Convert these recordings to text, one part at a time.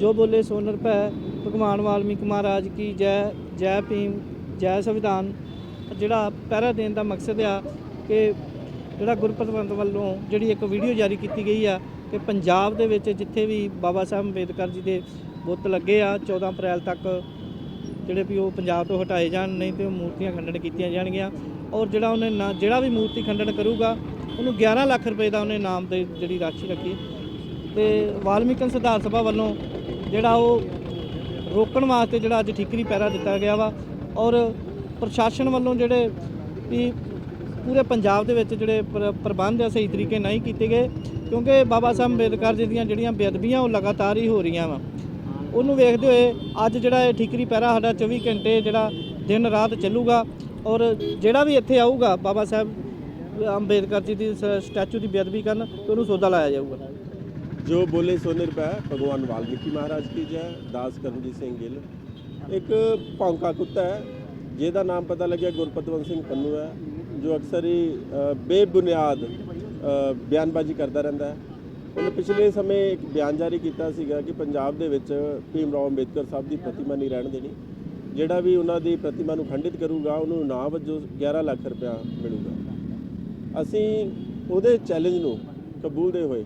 ਜੋ ਬੋਲੇ ਸੋ ਨਿਰਭੈ ਭਗਵਾਨ ਵਾਲਮੀਕ ਮਹਾਰਾਜ ਕੀ ਜੈ ਜੈ ਭੀਮ, ਜੈ ਸੰਵਿਧਾਨ। ਜਿਹੜਾ ਪਹਿਰਾ ਦੇਣ ਦਾ ਮਕਸਦ ਆ ਕਿ ਜਿਹੜਾ ਗੁਰਪ੍ਰਵੰਤ ਵੱਲੋਂ ਜਿਹੜੀ ਇੱਕ ਵੀਡੀਓ ਜਾਰੀ ਕੀਤੀ ਗਈ ਆ ਕਿ ਪੰਜਾਬ ਦੇ ਵਿੱਚ ਜਿੱਥੇ ਵੀ ਬਾਬਾ ਸਾਹਿਬ ਅੰਬੇਦਕਰ ਜੀ ਦੇ ਬੁੱਤ ਲੱਗੇ ਆ 14 ਅਪ੍ਰੈਲ ਤੱਕ ਜਿਹੜੇ ਵੀ ਉਹ ਪੰਜਾਬ ਤੋਂ ਹਟਾਏ ਜਾਣ ਨਹੀਂ ਤੇ ਉਹ ਮੂਰਤੀਆਂ ਖੰਡਨ ਕੀਤੀਆਂ ਜਾਣਗੀਆਂ। ਔਰ ਜਿਹੜਾ ਉਹਨੇ ਨਾ, ਜਿਹੜਾ ਵੀ ਮੂਰਤੀ ਖੰਡਨ ਕਰੂਗਾ, ਉਹਨੂੰ 11 ਲੱਖ ਰੁਪਏ ਦਾ ਉਹਨੇ ਨਾਮ 'ਤੇ ਜਿਹੜੀ ਰਾਸ਼ੀ ਰੱਖੀ। ਤੇ ਵਾਲਮੀਕਨ ਸਿਧਾਰਥ ਸਭਾ ਵੱਲੋਂ ਜਿਹੜਾ ਉਹ ਰੋਕਣ ਵਾਸਤੇ ਜਿਹੜਾ ਅੱਜ ਠੀਕਰੀ ਪਹਿਰਾ ਦਿੱਤਾ ਗਿਆ ਵਾ ਔਰ ਪ੍ਰਸ਼ਾਸਨ ਵੱਲੋਂ ਜਿਹੜੇ ਵੀ ਪੂਰੇ ਪੰਜਾਬ ਦੇ ਵਿੱਚ ਜਿਹੜੇ ਪ੍ਰ- ਪ੍ਰਬੰਧ ਆ ਸਹੀ ਤਰੀਕੇ ਨਹੀਂ ਕੀਤੇ ਗਏ, ਕਿਉਂਕਿ ਬਾਬਾ ਸਾਹਿਬ ਅੰਬੇਦਕਰ ਜੀ ਦੀਆਂ ਜਿਹੜੀਆਂ ਬੇਅਦਬੀਆਂ ਉਹ ਲਗਾਤਾਰ ਹੀ ਹੋ ਰਹੀਆਂ ਵਾ। ਉਹਨੂੰ ਵੇਖਦੇ ਹੋਏ ਅੱਜ ਜਿਹੜਾ ਇਹ ਠੀਕਰੀ ਪਹਿਰਾ ਸਾਡਾ 24 ਘੰਟੇ ਜਿਹੜਾ ਦਿਨ ਰਾਤ ਚੱਲੂਗਾ ਔਰ ਜਿਹੜਾ ਵੀ ਇੱਥੇ ਆਊਗਾ ਬਾਬਾ ਸਾਹਿਬ ਅੰਬੇਦਕਰ ਜੀ ਦੀ ਸਟੈਚੂ ਦੀ ਬੇਅਦਬੀ ਕਰਨ ਤੇ ਉਹਨੂੰ ਸੌਦਾ ਲਾਇਆ ਜਾਊਗਾ। ਜੋ ਬੋਲੇ ਸੋ ਨਿਰਭੈ, ਭਗਵਾਨ ਵਾਲਮੀਕੀ ਮਹਾਰਾਜ ਕੀ ਜੈ, ਦਾਸ ਕਰਮਜੀਤ ਸਿੰਘ ਗਿੱਲ। ਇੱਕ ਭੌਂਕਾ ਕੁੱਤਾ ਹੈ, ਜਿਹਦਾ ਨਾਮ ਪਤਾ ਲੱਗਿਆ ਗੁਰਪਤਵੰਤ ਸਿੰਘ ਪੰਨੂ ਹੈ, ਜੋ ਅਕਸਰ ਹੀ ਬੇਬੁਨਿਆਦ ਬਿਆਨਬਾਜ਼ੀ ਕਰਦਾ ਰਹਿੰਦਾ ਹੈ। ਉਹਨੇ ਪਿਛਲੇ ਸਮੇਂ ਇੱਕ ਬਿਆਨ ਜਾਰੀ ਕੀਤਾ ਸੀਗਾ ਕਿ ਪੰਜਾਬ ਦੇ ਵਿੱਚ ਭੀਮ ਰਾਓ ਅੰਬੇਦਕਰ ਸਾਹਿਬ ਦੀ ਪ੍ਰਤਿਮਾ ਨਹੀਂ ਰਹਿਣ ਦੇਣੀ। ਜਿਹੜਾ ਵੀ ਉਹਨਾਂ ਦੀ ਪ੍ਰਤਿਮਾ ਨੂੰ ਖੰਡਿਤ ਕਰੂਗਾ, ਉਹਨੂੰ ਨਾ ਵਜੋਂ 11 ਲੱਖ ਰੁਪਇਆ ਮਿਲੂਗਾ। ਅਸੀਂ ਉਹਦੇ ਚੈਲੰਜ ਨੂੰ ਕਬੂਲਦੇ ਹੋਏ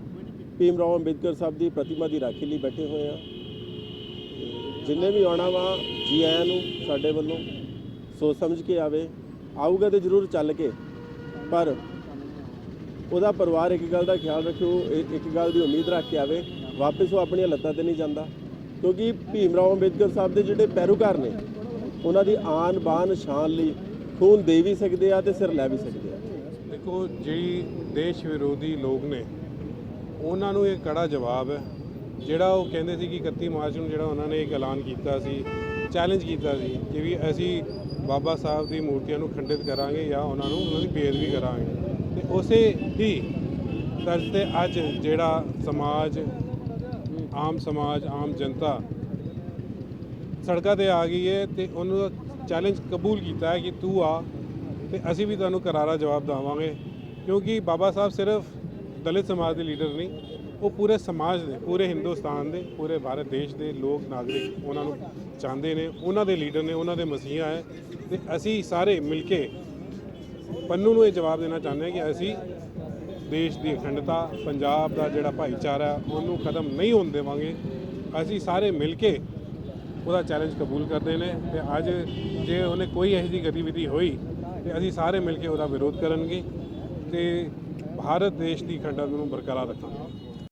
ਭੀਮ ਰਾਓ ਅੰਬੇਦਕਰ ਸਾਹਿਬ ਦੀ ਪ੍ਰਤਿਮਾ ਦੀ ਰਾਖੀ ਲਈ ਬੈਠੇ ਹੋਏ ਆ ਜਿੰਨੇ ਵੀ ਆਉਣਾ ਵਾ, ਜੀ ਆਇਆਂ ਨੂੰ, ਸਾਡੇ ਵੱਲੋਂ, ਸੋਚ ਸਮਝ ਕੇ ਆਵੇ। ਆਊਗਾ ਤੇ ਜ਼ਰੂਰ ਚੱਲ ਕੇ, ਪਰ ਉਹਦਾ ਪਰਿਵਾਰ ਇੱਕ ਗੱਲ ਦਾ ਖਿਆਲ ਰੱਖਿਓ ਇੱਕ ਗੱਲ ਦੀ ਉਮੀਦ ਰੱਖ ਕੇ ਆਵੇ, ਵਾਪਸ ਉਹ ਆਪਣੀਆਂ ਲੱਤਾਂ ਤੇ ਨਹੀਂ ਜਾਂਦਾ। ਕਿਉਂਕਿ ਭੀਮ ਰਾਓ ਅੰਬੇਦਕਰ ਸਾਹਿਬ ਦੇ ਜਿਹੜੇ ਪੈਰੋਕਾਰ ਨੇ, ਉਹਨਾਂ ਦੀ ਆਨ ਬਾਨ ਸ਼ਾਨ ਲਈ ਖੂਨ ਦੇ ਵੀ ਸਕਦੇ ਆ ਤੇ ਸਿਰ ਲੈ ਵੀ ਸਕਦੇ ਆ। ਦੇਖੋ, ਜਿਹੜੀ ਦੇਸ਼ ਵਿਰੋਧੀ ਲੋਕ ਨੇ ਉਹਨਾਂ ਨੂੰ ਇਹ ਕੜਾ ਜਵਾਬ ਹੈ, ਜਿਹੜਾ ਉਹ ਕਹਿੰਦੇ ਸੀ ਕਿ 31 ਮਾਰਚ ਨੂੰ ਜਿਹੜਾ ਉਹਨਾਂ ਨੇ ਇੱਕ ਐਲਾਨ ਕੀਤਾ ਸੀ ਚੈਲੰਜ ਕੀਤਾ ਸੀ ਕਿ ਵੀ ਅਸੀਂ ਬਾਬਾ ਸਾਹਿਬ ਦੀ ਮੂਰਤੀਆਂ ਨੂੰ ਖੰਡਿਤ ਕਰਾਂਗੇ ਜਾਂ ਉਹਨਾਂ ਨੂੰ ਉਹਨਾਂ ਦੀ ਬੇਅਦਬੀ ਕਰਾਂਗੇ। ਤੇ ਉਸੇ ਹੀ ਤਰਜ਼ ਤੇ ਅੱਜ ਜਿਹੜਾ ਸਮਾਜ, ਆਮ ਸਮਾਜ, ਆਮ ਜਨਤਾ ਸੜਕਾਂ ਤੇ ਆ ਗਈ ਹੈ ਤੇ ਉਹਨੂੰ ਚੈਲੰਜ ਕਬੂਲ ਕੀਤਾ ਹੈ ਕਿ ਤੂੰ ਆ ਤੇ ਅਸੀਂ ਵੀ ਤੁਹਾਨੂੰ ਕਰਾਰਾ ਜਵਾਬ ਦੇਵਾਂਗੇ, ਕਿਉਂਕਿ ਬਾਬਾ ਸਾਹਿਬ ਸਿਰਫ ਦਲਿਤ ਸਮਾਜ ਦੇ ਲੀਡਰ ਨਹੀਂ, ਉਹ ਪੂਰੇ ਸਮਾਜ ਦੇ, ਪੂਰੇ ਹਿੰਦੁਸਤਾਨ ਦੇ, ਪੂਰੇ ਭਾਰਤ ਦੇਸ਼ ਦੇ ਲੋਕ ਨਾਗਰਿਕ ਉਹਨਾਂ ਨੂੰ ਚਾਹੁੰਦੇ ਨੇ, ਉਹਨਾਂ ਦੇ ਲੀਡਰ ਨੇ, ਉਹਨਾਂ ਦੇ ਮਸੀਹਾ ਹੈ ਤੇ ਅਸੀਂ ਸਾਰੇ ਮਿਲ ਕੇ ਪੰਨੂ ਨੂੰ ਇਹ ਜਵਾਬ ਦੇਣਾ ਚਾਹੁੰਦੇ ਹਾਂ ਕਿ ਅਸੀਂ ਦੇਸ਼ ਦੀ ਅਖੰਡਤਾ, ਪੰਜਾਬ ਦਾ ਜਿਹੜਾ ਭਾਈਚਾਰਾ ਉਹਨੂੰ ਖਤਮ ਨਹੀਂ ਹੋਣ ਦੇਵਾਂਗੇ। ਅਸੀਂ ਸਾਰੇ ਮਿਲ ਕੇ ਉਹਦਾ ਚੈਲੰਜ ਕਬੂਲ ਕਰਦੇ ਨੇ ਤੇ ਅੱਜ ਜੇ ਉਹਨੇ ਕੋਈ ਇਹੋ ਜਿਹੀ ਗਤੀਵਿਧੀ ਹੋਈ ਤੇ ਅਸੀਂ ਸਾਰੇ ਮਿਲ ਕੇ ਉਹਦਾ ਵਿਰੋਧ ਕਰਨਗੇ ਤੇ ਭਾਰਤ ਦੇਸ਼ ਦੀ ਅਖੰਡਤਾ ਨੂੰ ਬਰਕਰਾਰ ਰੱਖਾਂਗੇ।